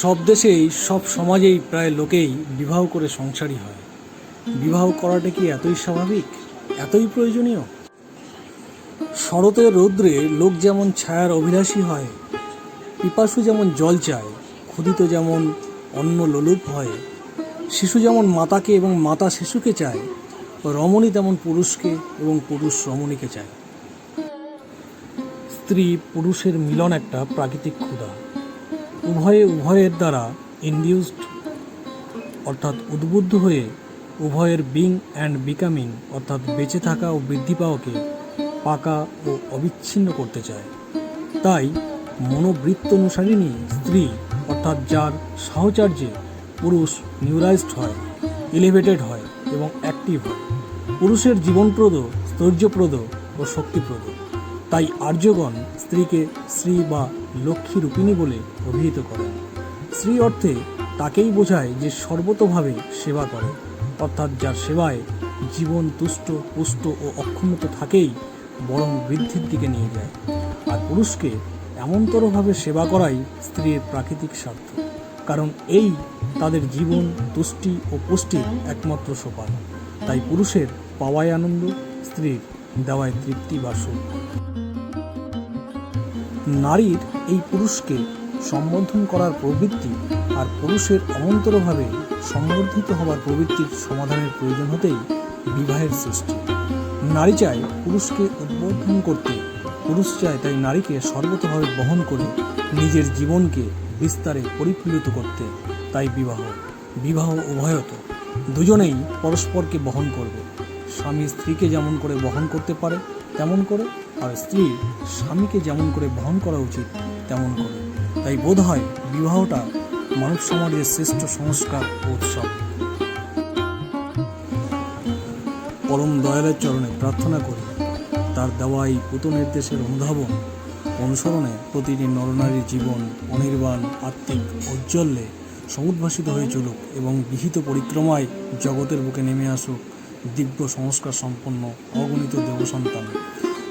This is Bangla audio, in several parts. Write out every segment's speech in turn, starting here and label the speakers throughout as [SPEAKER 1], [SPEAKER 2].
[SPEAKER 1] সব দেশেই, সব সমাজেই প্রায় লোকেই বিবাহ করে সংসারী হয়। বিবাহ করাটা কি এতই স্বাভাবিক? এতই প্রয়োজনীয়? শরতের রৌদ্রে লোক যেমন ছায়ার অভিলাষী হয়, পিপাসু যেমন জল চায় ক্ষুদিত যেমন অন্ন লোলুপ হয়, শিশু যেমন মাতাকে এবং মাতা শিশুকে চায়, রমণী তেমন পুরুষকে এবং পুরুষ রমণীকে চায়। স্ত্রী পুরুষের মিলন একটা প্রাকৃতিক ক্ষুধা। উভয়ে উভয়ের দ্বারা ইনডিউসড অর্থাৎ উদ্বুদ্ধ হয়ে উভয়ের বিং অ্যান্ড বিকামিং অর্থাৎ বেঁচে থাকা ও বৃদ্ধি পাওয়াকে পাকা ও অবিচ্ছিন্ন করতে চায়। তাই মনোবৃত্ত অনুসারিণী স্ত্রী, অর্থাৎ যার সাহচর্যে পুরুষ নিউরাইজড হয় এলিভেটেড হয় এবং অ্যাক্টিভ হয়। পুরুষের জীবনপ্রদ স্থৈর্যপ্রদ ও শক্তিপ্রদ। তাই আর্যগণ স্ত্রীকে শ্রী বা লক্ষ্মী রূপিণী বলে অভিহিত করেন। শ্রী অর্থে তাকেই বোঝায় যে সর্বতোভাবে সেবা করে, অর্থাৎ যার সেবায় জীবন তুষ্ট, পুষ্ট ও অক্ষুণ্ণত থাকেই বরং বৃদ্ধির দিকে নিয়ে যায়। আর পুরুষকে এমনতরভাবে সেবা করাই স্ত্রীর প্রাকৃতিক স্বার্থ, কারণ এই তাদের জীবন, তুষ্টি ও পুষ্টির একমাত্র সোপান। তাই পুরুষের পাওয়ায় আনন্দ, স্ত্রীর দেওয়ায় তৃপ্তি বা সুখ। নারীর এই পুরুষকে সম্বোধন করার প্রবৃত্তি আর পুরুষের অনন্তরভাবে সম্বর্ধিত হবার প্রবৃত্তির সমাধানের প্রয়োজন হতেই বিবাহের সৃষ্টি। নারী চায় পুরুষকে উদ্বোধন করতে, পুরুষ চায় তাই নারীকে সর্বতভাবে বহন করে নিজের জীবনকে বিস্তারে পরিপূরিত করতে, তাই বিবাহ বিবাহ উভয়ত। দুজনেই পরস্পরকে বহন করবে। স্বামী স্ত্রীকে যেমন করে বহন করতে পারে, তেমন করে আর স্ত্রী স্বামীকে যেমন করে বহন করা উচিত, তেমন করে। তাই বোধ হয় বিবাহটা মানব সমাজের শ্রেষ্ঠ সংস্কার উৎসব। পরম দয়ালের চরণে প্রার্থনা করি, তার দেওয়া এই পুত নির্দেশের অনুধাবন, অনুসরণে প্রতিটি নরনারীর জীবন অনির্বাণ, আত্মিক, ঔজ্জ্বল্যে সমুদ্ভাসিত হয়ে চলুক এবং বিহিত পরিক্রমায় জগতের বুকে নেমে আসুক দিব্য সংস্কার সম্পন্ন অগণিত দেবসন্তান।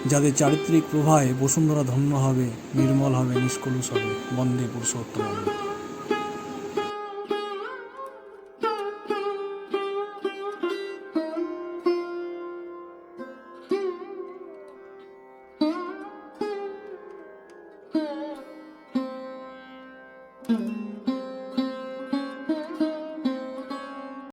[SPEAKER 1] যাদের চারিত্রিক প্রভায় বসুন্ধরা ধন্য হবে নির্মল হবে নিষ্কলুষ হবে। বন্দে পুরুষোত্তম।